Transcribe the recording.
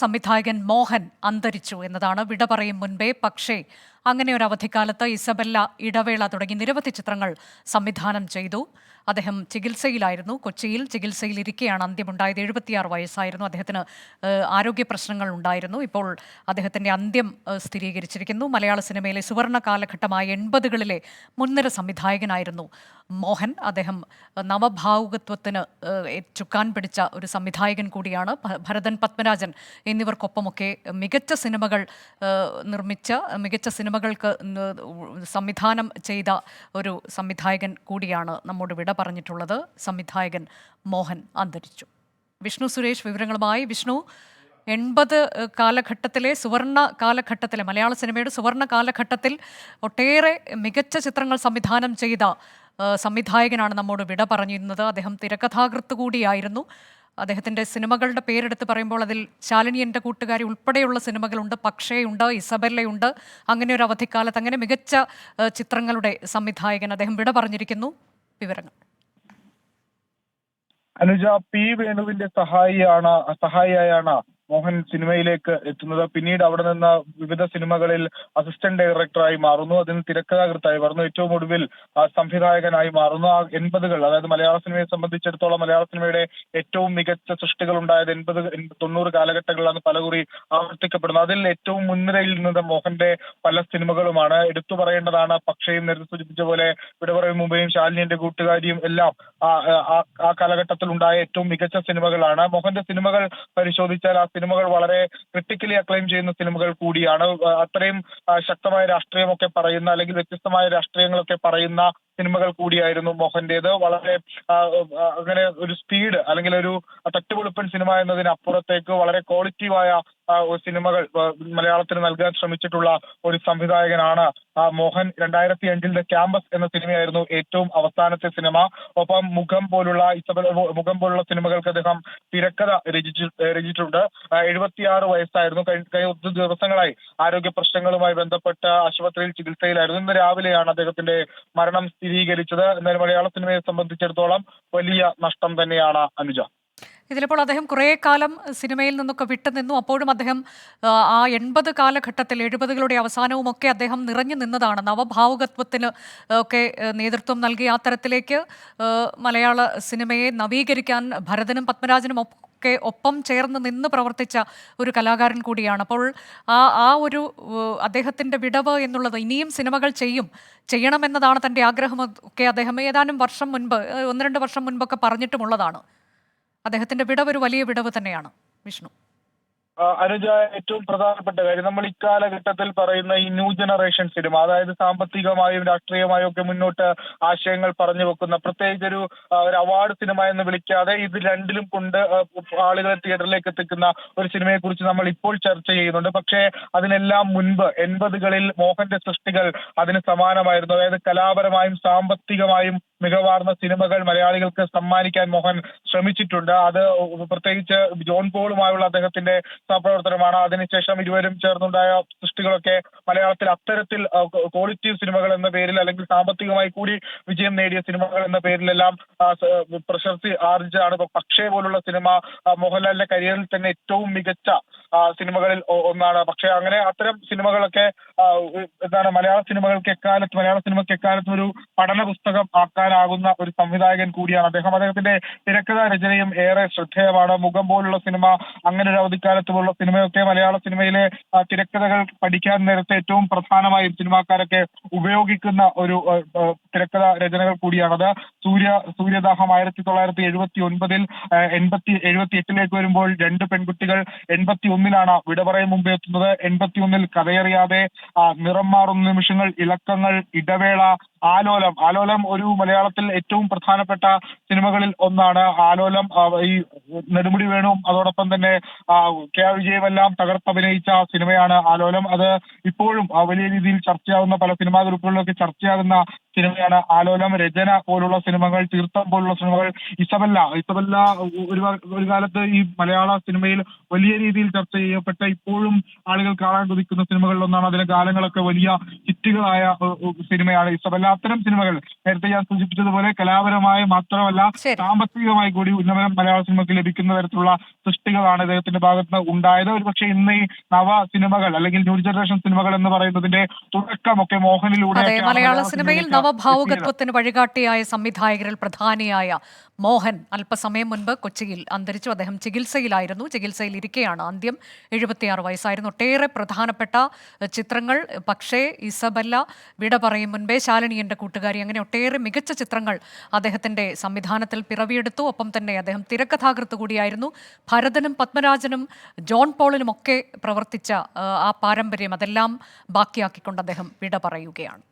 സംവിധായകൻ മോഹൻ അന്തരിച്ചു എന്നതാണ് വിട പറയും മുൻപേ. പക്ഷേ അങ്ങനെ ഒരു അവധിക്കാലത്ത് ഇസബെല്ല ഇടവേള തുടങ്ങി നിരവധി ചിത്രങ്ങൾ സംവിധാനം ചെയ്തു. അദ്ദേഹം ചികിത്സയിലായിരുന്നു. കൊച്ചിയിൽ ചികിത്സയിലിരിക്കെയാണ് അന്ത്യമുണ്ടായത്. എഴുപത്തിയാറ് വയസ്സായിരുന്നു. അദ്ദേഹത്തിന് ആരോഗ്യ പ്രശ്നങ്ങൾ ഉണ്ടായിരുന്നു. ഇപ്പോൾ അദ്ദേഹത്തിന്റെ അന്ത്യം സ്ഥിരീകരിച്ചിരിക്കുന്നു. മലയാള സിനിമയിലെ സുവർണ കാലഘട്ടമായ എൺപതുകളിലെ മുൻനിര സംവിധായകനായിരുന്നു മോഹൻ. അദ്ദേഹം നവഭാവുകത്വത്തിന് ചുക്കാൻ പിടിച്ച ഒരു സംവിധായകൻ കൂടിയാണ്. ഭരതൻ പത്മരാജൻ എന്നിവർക്കൊപ്പമൊക്കെ മികച്ച സിനിമകൾ നിർമ്മിച്ച മികച്ച സിനിമകൾക്ക് സംവിധാനം ചെയ്ത ഒരു സംവിധായകൻ കൂടിയാണ് നമ്മോട് വിട പറഞ്ഞിട്ടുള്ളത്. സംവിധായകൻ മോഹൻ അന്തരിച്ചു. വിഷ്ണു സുരേഷ് വിവരങ്ങളുമായി. വിഷ്ണു എൺപത് കാലഘട്ടത്തിലെ സുവർണ കാലഘട്ടത്തിലെ മലയാള സിനിമയുടെ സുവർണ കാലഘട്ടത്തിൽ ഒട്ടേറെ മികച്ച ചിത്രങ്ങൾ സംവിധാനം ചെയ്ത സംവിധായകനാണ് നമ്മോട് വിട പറഞ്ഞിരുന്നത്. അദ്ദേഹം തിരക്കഥാകൃത്ത് കൂടിയായിരുന്നു. അദ്ദേഹത്തിന്റെ സിനിമകളുടെ പേരെടുത്ത് പറയുമ്പോൾ അതിൽ ശാലിനി എന്റെ കൂട്ടുകാരി ഉൾപ്പെടെയുള്ള സിനിമകളുണ്ട് പക്ഷേയുണ്ട് ഇസബെല്ലയുണ്ട് അങ്ങനെ ഒരു അവധിക്കാലത്ത് അങ്ങനെ മികച്ച ചിത്രങ്ങളുടെ സംവിധായകൻ അദ്ദേഹം വിട പറഞ്ഞിരിക്കുന്നു. വിവരങ്ങൾ. അനുജ പി വേണുവിന്റെ സഹായിയാണ് സഹായിയായാണ് മോഹൻ സിനിമയിലേക്ക് എത്തുന്നത്. പിന്നീട് അവിടെ നിന്ന് വിവിധ സിനിമകളിൽ അസിസ്റ്റന്റ് ഡയറക്ടറായി മാറുന്നു. അതിന് തിരക്കഥാകൃത്തായി മാറുന്നു. ഏറ്റവും ഒടുവിൽ സംവിധായകനായി മാറുന്നു. ആ എൺപതുകൾ അതായത് മലയാള സിനിമയെ സംബന്ധിച്ചിടത്തോളം മലയാള സിനിമയുടെ ഏറ്റവും മികച്ച സൃഷ്ടികൾ ഉണ്ടായത് എൺപത് തൊണ്ണൂറ് കാലഘട്ടങ്ങളിലാണ് പലകുറി ആവർത്തിക്കപ്പെടുന്നത്. അതിൽ ഏറ്റവും മുൻനിരയിൽ നിന്നത് മോഹന്റെ പല സിനിമകളുമാണ്. എടുത്തു പറയേണ്ടതാണ് പക്ഷേയും നേരത്തെ സൂചിപ്പിച്ച പോലെ വിടവറയും മുമ്പേയും ശാലിനിയുടെ കൂട്ടുകാരിയും എല്ലാം ആ കാലഘട്ടത്തിൽ ഉണ്ടായ ഏറ്റവും മികച്ച സിനിമകളാണ്. മോഹന്റെ സിനിമകൾ പരിശോധിച്ചാൽ ആ സിനിമകൾ വളരെ ക്രിട്ടിക്കലി അക്ലൈം ചെയ്യുന്ന സിനിമകൾ കൂടിയാണ്. അത്രയും ശക്തമായ രാഷ്ട്രീയമൊക്കെ പറയുന്ന അല്ലെങ്കിൽ വ്യത്യസ്തമായ രാഷ്ട്രീയങ്ങളൊക്കെ പറയുന്ന സിനിമകൾ കൂടിയായിരുന്നു മോഹന്റേത്. വളരെ അങ്ങനെ ഒരു സ്പീഡ് അല്ലെങ്കിൽ ഒരു തട്ടുപൊളിപ്പൻ സിനിമ എന്നതിനപ്പുറത്തേക്ക് വളരെ ക്വാളിറ്റീവായ സിനിമകൾ മലയാളത്തിന് നൽകാൻ ശ്രമിച്ചിട്ടുള്ള ഒരു സംവിധായകനാണ് മോഹൻ. രണ്ടായിരത്തി അഞ്ചിൽ ദ ക്യാമ്പസ് എന്ന സിനിമയായിരുന്നു ഏറ്റവും അവസാനത്തെ സിനിമ. ഒപ്പം മുഖം പോലുള്ള ഇസബൽ മുഖം പോലുള്ള സിനിമകൾക്ക് അദ്ദേഹം തിരക്കഥ രചിച്ചു രചിച്ചിട്ടുണ്ട്. എഴുപത്തിയാറ് വയസ്സായിരുന്നു. കഴിഞ്ഞ ദിവസങ്ങളായി ആരോഗ്യ പ്രശ്നങ്ങളുമായി ബന്ധപ്പെട്ട് ആശുപത്രിയിൽ ചികിത്സയിലായിരുന്നു. ഇന്ന് രാവിലെയാണ് അദ്ദേഹത്തിന്റെ മരണം. സ്ഥിരീകരിച്ചത് എന്നാൽ മലയാള സിനിമയെ സംബന്ധിച്ചിടത്തോളം വലിയ നഷ്ടം തന്നെയാണ് അനുജ. ഇതിലിപ്പോൾ അദ്ദേഹം കുറേ കാലം സിനിമയിൽ നിന്നൊക്കെ വിട്ടുനിന്നു. അപ്പോഴും അദ്ദേഹം ആ, എൺപത് കാലഘട്ടത്തിൽ എഴുപതുകളുടെ അവസാനവും ഒക്കെ അദ്ദേഹം നിറഞ്ഞു നിന്നതാണ്. നവഭാവുകത്വത്തിന് ഒക്കെ നേതൃത്വം നൽകി ആ തരത്തിലേക്ക് മലയാള സിനിമയെ നവീകരിക്കാൻ ഭരതനും പത്മരാജനും ഒക്കെ ഒപ്പം ചേർന്ന് നിന്ന് പ്രവർത്തിച്ച ഒരു കലാകാരൻ കൂടിയാണ്. അപ്പോൾ ആ ആ ഒരു അദ്ദേഹത്തിന്റെ വിടവ് എന്നുള്ളത് ഇനിയും സിനിമകൾ ചെയ്യും ചെയ്യണമെന്നതാണ് തന്റെ ആഗ്രഹം ഒക്കെ അദ്ദേഹം ഏതാനും വർഷം മുൻപ് ഒന്ന് രണ്ട് വർഷം മുൻപൊക്കെ പറഞ്ഞിട്ടുമുള്ളതാണ്. അദ്ദേഹത്തിന്റെ വിടവ് ഒരു വലിയ വിടവ് തന്നെയാണ് വിഷ്ണു. അനുജ ഏറ്റവും പ്രധാനപ്പെട്ട കാര്യം നമ്മൾ ഇക്കാലഘട്ടത്തിൽ പറയുന്ന ഈ ന്യൂ ജനറേഷൻ സിനിമ അതായത് സാമ്പത്തികമായും രാഷ്ട്രീയമായും ഒക്കെ മുന്നോട്ട് ആശയങ്ങൾ പറഞ്ഞു വെക്കുന്ന പ്രത്യേകിച്ച് ഒരു അവാർഡ് സിനിമ എന്ന് വിളിക്കാതെ ഇത് രണ്ടിലും കൊണ്ട് ആളുകളെ തിയേറ്ററിലേക്ക് എത്തിക്കുന്ന ഒരു സിനിമയെ കുറിച്ച് നമ്മൾ ഇപ്പോൾ ചർച്ച ചെയ്യുന്നുണ്ട്. പക്ഷേ അതിനെല്ലാം മുൻപ് എൺപതുകളിൽ മോഹന്റെ സൃഷ്ടികൾ അതിന് സമാനമായിരുന്നു. അതായത് കലാപരമായും സാമ്പത്തികമായും മികവാർന്ന സിനിമകൾ മലയാളികൾക്ക് സമ്മാനിക്കാൻ മോഹൻ ശ്രമിച്ചിട്ടുണ്ട്. അത് പ്രത്യേകിച്ച് ജോൺ പോളുമായുള്ള അദ്ദേഹത്തിന്റെ സഹപ്രവർത്തനമാണ് അതിനുശേഷം ഇരുവരും ചേർന്നുണ്ടായ സൃഷ്ടികളൊക്കെ മലയാളത്തിൽ അത്തരത്തിൽ ക്വാളിറ്റി സിനിമകൾ എന്ന പേരിൽ അല്ലെങ്കിൽ സാമ്പത്തികമായി കൂടി വിജയം നേടിയ സിനിമകൾ എന്ന പേരിലെല്ലാം പ്രശസ്തി ആർജിച്ചാണ് ഇപ്പൊ പക്ഷേ പോലുള്ള സിനിമ മോഹൻലാലിന്റെ കരിയറിൽ തന്നെ ഏറ്റവും മികച്ച സിനിമകളിൽ ഒന്നാണ്. പക്ഷെ അങ്ങനെ അത്തരം സിനിമകളൊക്കെ എന്താണ് മലയാള സിനിമകൾക്ക് എക്കാലത്ത് മലയാള സിനിമയ്ക്ക് എക്കാലത്തും ഒരു പഠന പുസ്തകം ആക്കാനാകുന്ന ഒരു സംവിധായകൻ കൂടിയാണ് അദ്ദേഹം. അദ്ദേഹത്തിന്റെ തിരക്കഥാ രചനയും ഏറെ ശ്രദ്ധേയമാണ്. മുഖം പോലുള്ള സിനിമ അങ്ങനെ ഒരു അവധിക്കാലത്തുമുള്ള സിനിമയൊക്കെ മലയാള സിനിമയിലെ തിരക്കഥകൾ പഠിക്കാൻ നേരത്തെ ഏറ്റവും പ്രധാനമായും സിനിമാക്കാരൊക്കെ ഉപയോഗിക്കുന്ന ഒരു തിരക്കഥ രചനകൾ കൂടിയാണത്. സൂര്യ സൂര്യദാഹം ആയിരത്തി തൊള്ളായിരത്തി എഴുപത്തി ഒൻപതിൽ എൺപത്തി എഴുപത്തി എട്ടിലേക്ക് വരുമ്പോൾ രണ്ട് പെൺകുട്ടികൾ എൺപത്തി ഒന്നിലാണ് വിട പറയും മുമ്പ് എത്തുന്നത്. എൺപത്തി ഒന്നിൽ കഥയറിയാതെ നിറം മാറുന്ന നിമിഷങ്ങൾ ഇളക്കങ്ങൾ ഇടവേള ആലോലം. ആലോലം ഒരു മലയാളത്തിൽ ഏറ്റവും പ്രധാനപ്പെട്ട സിനിമകളിൽ ഒന്നാണ്. ആലോലം ഈ നെടുമുടി വേണു അതോടൊപ്പം തന്നെ കെ ആർ വിജയമെല്ലാം തകർത്തഭിനയിച്ച സിനിമയാണ് ആലോലം. അത് ഇപ്പോഴും വലിയ രീതിയിൽ ചർച്ചയാവുന്ന പല സിനിമാ ഗ്രൂപ്പുകളിലൊക്കെ ചർച്ചയാകുന്ന സിനിമയാണ് ആലോലം രചന പോലുള്ള സിനിമകൾ തീർത്ഥം പോലുള്ള സിനിമകൾ ഇസബല്ല. ഇസബല്ല ഒരു ഒരു കാലത്ത് ഈ മലയാള സിനിമയിൽ വലിയ രീതിയിൽ ചർച്ച ചെയ്യപ്പെട്ട ഇപ്പോഴും ആളുകൾ കാണാൻ കൊതിക്കുന്ന സിനിമകളിൽ ഒന്നാണ്. അതിലെ ഗാനങ്ങളൊക്കെ വലിയ ഹിറ്റുകളായ സിനിമയാണ് ഇസബല്ല. അത്തരം സിനിമകൾ നേരത്തെ ഞാൻ സൂചിപ്പിച്ചതുപോലെ കലാപരമായ മാത്രമല്ല. സാമ്പത്തികമായി കൂടി ഉന്നമനം മലയാള സിനിമയ്ക്ക് ലഭിക്കുന്ന തരത്തിലുള്ള സൃഷ്ടികളാണ് ഇദ്ദേഹത്തിന്റെ ഭാഗത്ത് ഉണ്ടായത്. ഒരുപക്ഷെ ഇന്ന് ഈ നവ സിനിമകൾ അല്ലെങ്കിൽ ന്യൂ ജനറേഷൻ സിനിമകൾ എന്ന് പറയുന്നതിന്റെ തുടക്കമൊക്കെ മോഹനിലൂടെ മലയാള സിനിമയിൽ നവഭാവുകത്വത്തിന് വഴികാട്ടിയായ സംവിധായകരിൽ പ്രധാനിയായ മോഹൻ അല്പസമയം മുൻപ് കൊച്ചിയിൽ അന്തരിച്ചു. അദ്ദേഹം ചികിത്സയിലായിരുന്നു. ചികിത്സയിൽ ഇരിക്കെയാണ് അന്ത്യം. എഴുപത്തിയാറ് വയസ്സായിരുന്നു. ഒട്ടേറെ പ്രധാനപ്പെട്ട ചിത്രങ്ങൾ. പക്ഷേ ഇസബല്ല വിട പറയും മുൻപേ ശാലിനി എന്റെ കൂട്ടുകാരി അങ്ങനെ ഒട്ടേറെ മികച്ച ചിത്രങ്ങൾ അദ്ദേഹത്തിന്റെ സംവിധാനത്തിൽ പിറവിയെടുത്തു. ഒപ്പം തന്നെ അദ്ദേഹം തിരക്കഥാകൃത്ത് കൂടിയായിരുന്നു. ഭരതനും പത്മരാജനും ജോൺ പോളിനും ഒക്കെ പ്രവർത്തിച്ച ആ, പാരമ്പര്യം അതെല്ലാം ബാക്കിയാക്കിക്കൊണ്ട് അദ്ദേഹം വിട പറയുകയാണ്.